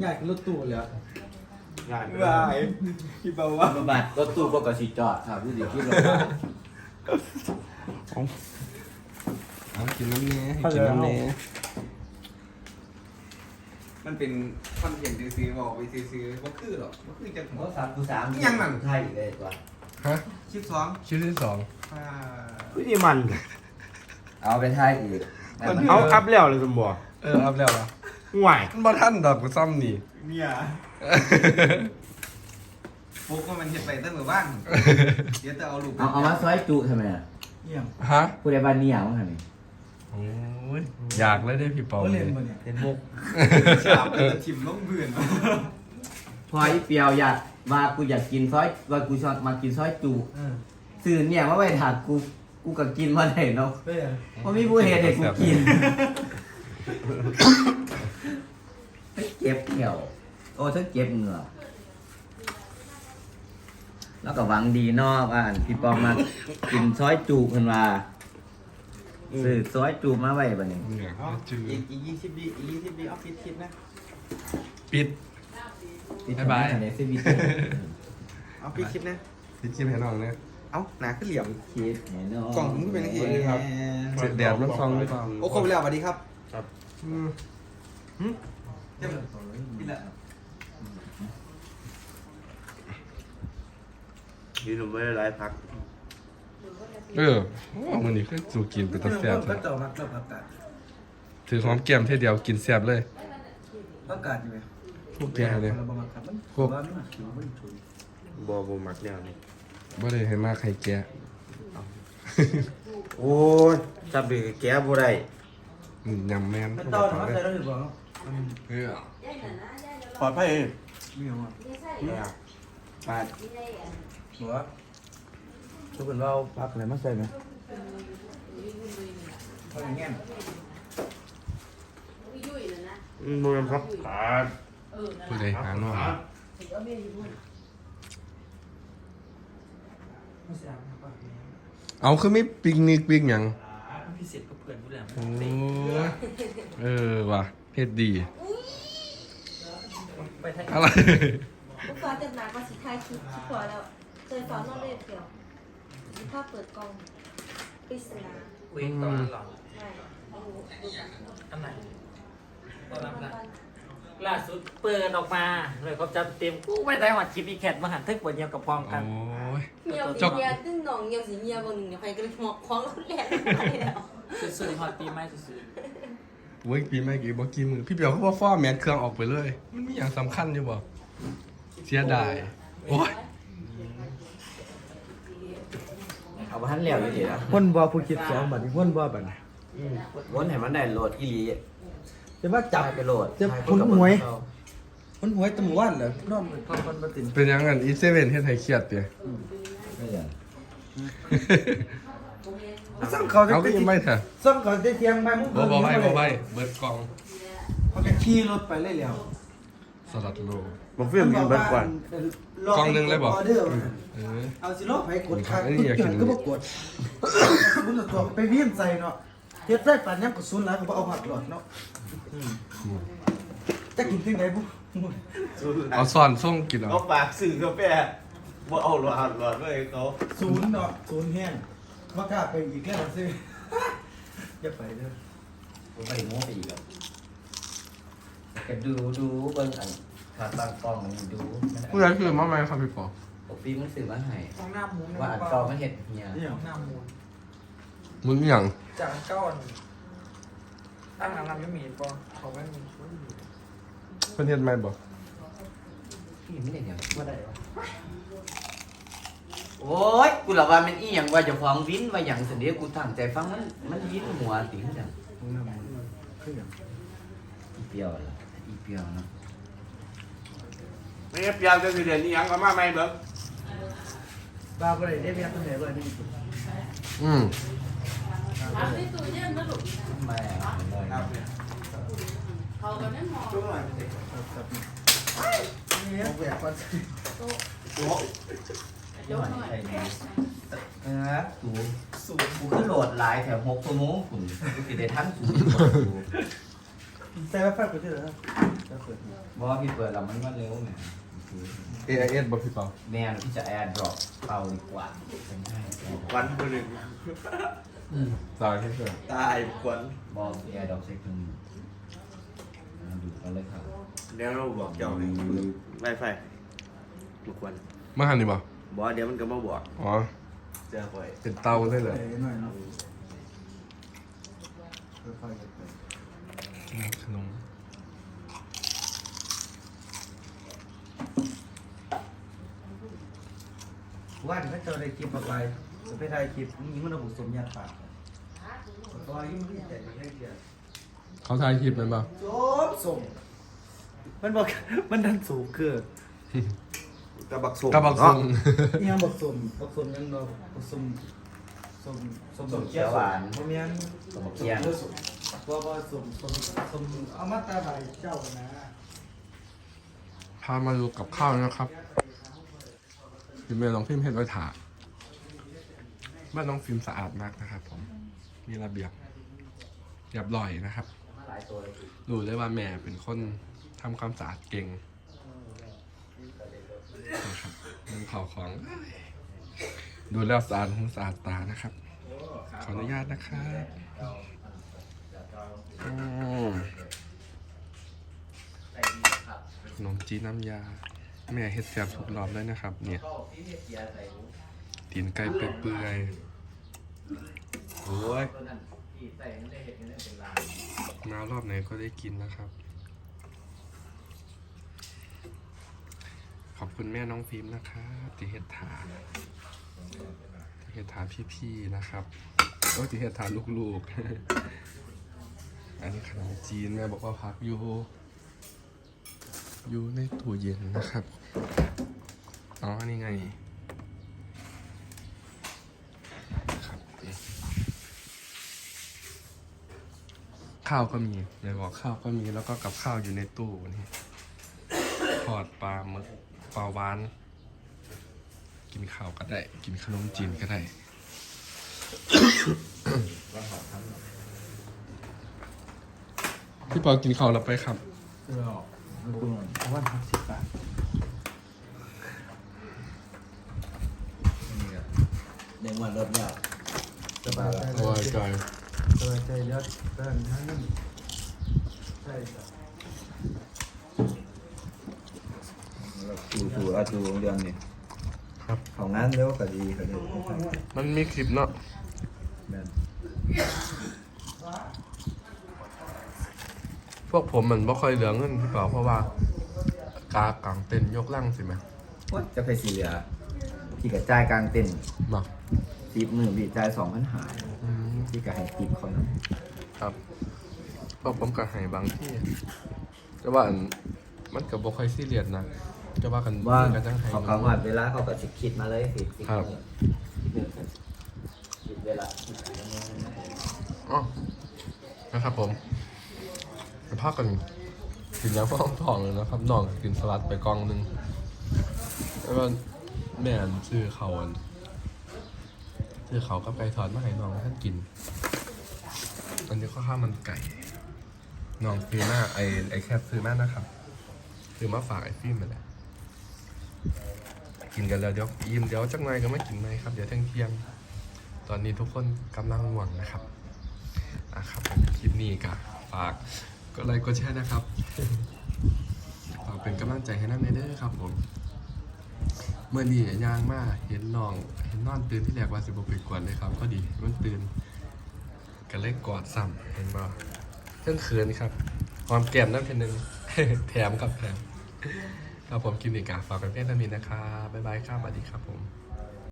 อยากรถตู้แล้วงานวายพี่เบาว่าบบัดรถตู้ปกติจอดครับพี่เดี๋ยวพี่รถบัสเอากินน้ำเนี้ยกินน้ำเนี้ยมันเป็นคอนเทนต์ซื้อๆบอกไปซื้อๆว่าคือหรอกว่าคือจะหัวรถสามกูสามยังนั่นไทยเลยตัวฮะชิปสองชิ้นที่สองอ่าวิธีมัน เอาไปไทยอีกแต่มันเอาอัพแล้วเลยสมบัติเอออัพแล้วเหรอ ห่วยมันบ่ทันดอกกูซ้ำนี่ เนี่ยฟุกว่ามันเห็ดไปตั้งแต่บ้านเดี๋ยวจะเอาลูกเอาเอามาซอยจุทำไมอะเยี่ยมฮะผู้ใดบ้านเนี่ยมั้งฮะนี่โอ้ยอยากเลยได้พี่เปาเขาเลเล่ยนมาเนี่ยเป็นมุกฉาบเป็นทิมล้มเบื่อนพออีเปียวอยากว่ากูอยากกินซอยว่ากูชอบมากินซอยจุสื่อเนี่ยว่าไปถามกูกูก็กินมาได้เนาะเป้ยเพราะมีผู้เห็นให้กูกินไป เก็บเหี่ยว โอ้ถ้าเก็บเหงื่อแล้วก็หวังดีเนอกอ่านพี่ปอมมากินซอยจุเพิ่นว่าสื่อซอยจุมาไว้บัดนี้เนี่ยเอาจืดอีกอีกยี่สิบดีอีกยี่สิบดีเอาฟิตคิดนะปิดบ๊ายบายในซีบีเอาฟิตคิดนะปิดคลิปให้น้องเนี่ย เอาหนาขึ้นเหลี่ยม คิดแน่นอนกล่องมึงเป็นยังไงครับ เสียแดดมันซองหรือเปล่าโอ้ครบแล้วสวัสดีครับ อืม เจ้าพี่ละนี่หนูไม่ได้ไลฟ์พักเออโอ้มือนี้คือสูกินเป็นตะแซ่บก็เลยเจ้ามักเจ้าผักกาดถือหอมแก้มเท่เดียวกินแซ่บเลยผักกาดอยู่ไหมพวกแกเลยคนละประมาณครับมันพวกว่ามันผิวมันฉุนบอบมักแนวนี้บ่ได้ให้มากใครแกะโอ้ยจับไปแก้บ่ได้อืมยำแม่นมันพวกต้อนเขามันเลใส่ยแล้วหรือเปล่า เออปลอดภัยเองไม่เอาอะปาดหัวทุกคนว่าเอาผักอะไรมาใส่ไหมผักอย่างเงี้ยอืมมันครับขาดผู้ใดหาน้องไม่ใส่ผักเอาคือไม่ปิกนิกปิกหยังพิเศษกับเพื่อนผู้ใดโอ้ยเออว่ะ เฮ็ดดีไปไทยอะไรลูกฟ้าเต็มหนักมาสิท้ายคลิปคิดพอแล้วเจอสอนนอนเล่นเดียวมีภาพเปิดกล้องปริศนาคุยตอนนั้นหรอใช่โอ้โหดูแบบอันไหนตอนนั้นมันล่าสุดเปิดออกมาเลยเขาจัดเต็มกูไม่ได้หอดคลิปอีแคทมาหันทึกบทเดียวกับพร้อมกันโอ้ยเงียบจบเงียบตึ้งหนองเงียบสีเงียบคนหนึ่งเนี่ยใครก็เลยหมอกคล้องรถแล่นไปแล้วสุดๆหอดปีใหม่สุด เว้ยปีใหม่กี่บ่กี่มือพี่เปียวเขาบ่ฟ้อแมนเครื่องออกไปเลย มันมีอย่างสำคัญอยู่บ่เสียดายโอ้ยเอาพันแล้วอยู่ดีละคนบ่ผู้คิดสองบัดนี้คนบ่บัดนี้วนให้มันได้โหลดอีหลีจะว่าจับไปโหลดจะคนหวยคนหวยตำรวจเหรอนอนเป็นคนคนบ่ตินเป็นหยังกันอีเซเว่นเฮ็ดให้เครียดเด้ไม่เหลือ สั่งเขาจะเอาก็ยังไม่เถอะสั่งเขาจะเที่ยงไปมึงบ่บ่ไว้บ่ไว้เบิดกล่องเขาจะขี่รถไปเลยแล้วสลัดโลผมเพิ่มกินเบิดก่อนกล่องหนึ่งเลยบอกออเดอร์มาเออ เอาสิโลกไปกดคันอันนี้อยากกินก็บ่กดคุณตัวไปเวียนใส่เนาะเฮ็ดใส่ปานยังก็ซุนแล้วก็บ่เอาผักหลอดเนาะจะกินที่ไหนบุเอาซ่อนส่งกินเอา เอาปากสื่อกาแฟบ่เอาหลอดหลอดเลยเขาศูนย์เนาะศูนย์แห้ง ว่ากล้าไปอีกแล้วซิอย่าไปเด้อผมไปโม้ไปอีกแล้วก็ดูดูเบิ่งอันขาตั้งกล้องมันดูผู้ใหญ่คือมาไหมครับพี่ปอปกปีมันสื่อมาให้ห้องน้ำหมูว่าอันเก่ามันเห็ดเฮียเนี่ยๆหน้ามูลมึงอหย่างจากอันเก้าอันตั้งน้ำน้ำไม่มีปอเขาไม่มีเพิ่นเฮ็ดใหม่บ่พี่ไม่ได้ยังว่าได้วะ โอ้ยกูหลับว่ามันอีหยังว่าเจะฟ้าของวินว่าหยังสันเดียวกูตั้งใจฟังมันมันวินหัวติ๋งจังห้องน้ำหมูคือหยังอีเปียวล่ะอีเปียวเนาะไม่งั้นเปียกจะสิเรียนนี่ยังก็มาใหม่เบิ่งบ้าบ่ได้ได้เวียนตัวไหนบ่ได้อืมแม่เลยช่วงหน่อยเนี่ยแหวกก่อนใช่ไหมเออสูสูกูขึ้นโหลดหลายแถวหกชั่วโมงคุณกูสิได้ทันสูใส่ไวไฟกูที่ไหนจะเปิดบอกว่าพี่เปิดแล้วมันก็เร็วเนี่ยเอไอเอสบ่พี่เปาแม่ที่จะแอร์ดรอปเป่าดีกว่าเป็นให้ควันคนหนึ่งตายแค่เกิดตายควันบอกแอร์ดรอปเช็คหนึ่งดูกันเลยครับเดี๋ยวเราบอกเจ้าให้ไวไฟทุกวันมาหันนี่บ่ บอกเดี๋ยวมันก็มาบอกอ๋อ เจอคอยเป็นเตาได้เลยใส่หน่อยเนาะค่อยๆไปขนมว่าถ้าเจอในคลิปออกไปจะไปถ่ายคลิปนี้มันระบุสมญาติปากตอนนี้มันไม่แต่ไม่เดียวเขาถ่ายคลิปแมันบ่จบส่งมันบอกมันดันสูงคือ กระบักส่งกระบอกซุงยังบอกสมบอกสมยังเราบอกสมสมสมเขียวหวานเพราะมีนสมเกียงว่าว่าสมสมสมเอามาตาใบเจ้านะพามาดูกับข้าวนะครับพี่เมย์ลองพิมพ์เห็ดไว้ถาบ้านน้องฟิล์มสะอาดมากนะครับ ผม มีระเบียบเรียบร้อยนะครับหลายตัวเลยรู้เลยว่าแม่เป็นคนทำความสะอาดเก่งนะครับ มันเผาของ ดูแล้วสะอาดหูสะอาดตานะครับ ขออนุญาตนะครับขนมจีนน้ำยา แม่เฮ็ดแซ่บทุกรอบเลยนะครับ เนี่ยตีนไก่เปื่อยๆโอ้ยมารอบไหนก็ได้กินนะครับ ขอบคุณแม่น้องฟิล์มนะครับที่เฮ็ดถาที่เฮ็ดถาพี่ๆนะครับโอ้ที่เฮ็ดถาลูกๆ อันนี้ขนมจีนแม่บอกว่าพักอยู่อยู่ในตู้เย็นนะครับ อ๋อ นี่ไงครับข้าวก็มีเลยบอกข้าวก็มีแล้วก็กับข้าวอยู่ในตู้นี่ทอดปลาหมึก ปลาหวาน กินข้าวก็ได้ กินขนมจีนก็ได้ พี่ปอกินข้าวแล้วไปครับวันหกสิบบาทเด้งวันรถเนี่ยสบายใจสบายใจแล้วด้นทั้งนั้นใช่ครับ ดูดูอาดูเรื่องนี้ครับ ของงานเร็วก็ดีก็ดีมันมีคลิปเนาะแม่นพวกผมมันไม่ค่อยเหลือเงินพี่เปอเพราะว่า กากางเต็นท์ยกล่างสิไหมโอ๊ยจะไปสีเหลือพี่กับจ่ายกลางเต็นท์มาสิบหมื่นพี่จ่ายสองพันหาอืมพี่กับให้ติปเขานะครับ พวกผมก็ให้บางที่ แต่ว่าอันมันกับบ่ค่อยซีเรียสนะ จะว่ากันว่ากันจังให้เขาเขาวัดเวลาเขาก็สิคิดมาเลยสิคิดครับคิดหนึ่งคิดเวลาอ๋อนะครับผมไปพักกันกินยาฟ้องทองเลยนะครับน้องก็กินสลัดไปกล่องหนึงแล้วก็แม่อันซื้อเขาวอันซื้อเขาวกับไก่ทอดมาให้น้องท่านกินอันนี้ก็ข้าวมันไก่น้องซื้อมาไอไอแคทซื้อมานะครับ ซื้อมาฝากไอฟิล์มมาแหละ กินกันแล้วเดี๋ยวยิ้มเดี๋ยวจักหน่อยก็ไม่กินไหมครับ เดี๋ยวเที่ยงเที่ยงตอนนี้ทุกคนกำลังง่วงนะครับอะครับผมคลิปนี้ก็ฝากก็ไลค์กดแชร์นะครับฝากเป็นกำลังใจให้น้ำในเด้อครับผมเมื่อนี้ย่างมากเห็นน้อง เห็นนอนตื่นที่แรกว่าสิบไปกวนเลยครับ ก็ดีมันตื่นก็เลยกอดซ้ำเห็นบ่เพิ่งเขินครับหอมแก้มนั่นเป็นหนึ่งแถมครับแถม ครับผมกินอีกาฝากเป็นเพื่อนทามินนะครับบ๊ายบายครับสวัสดีครับผม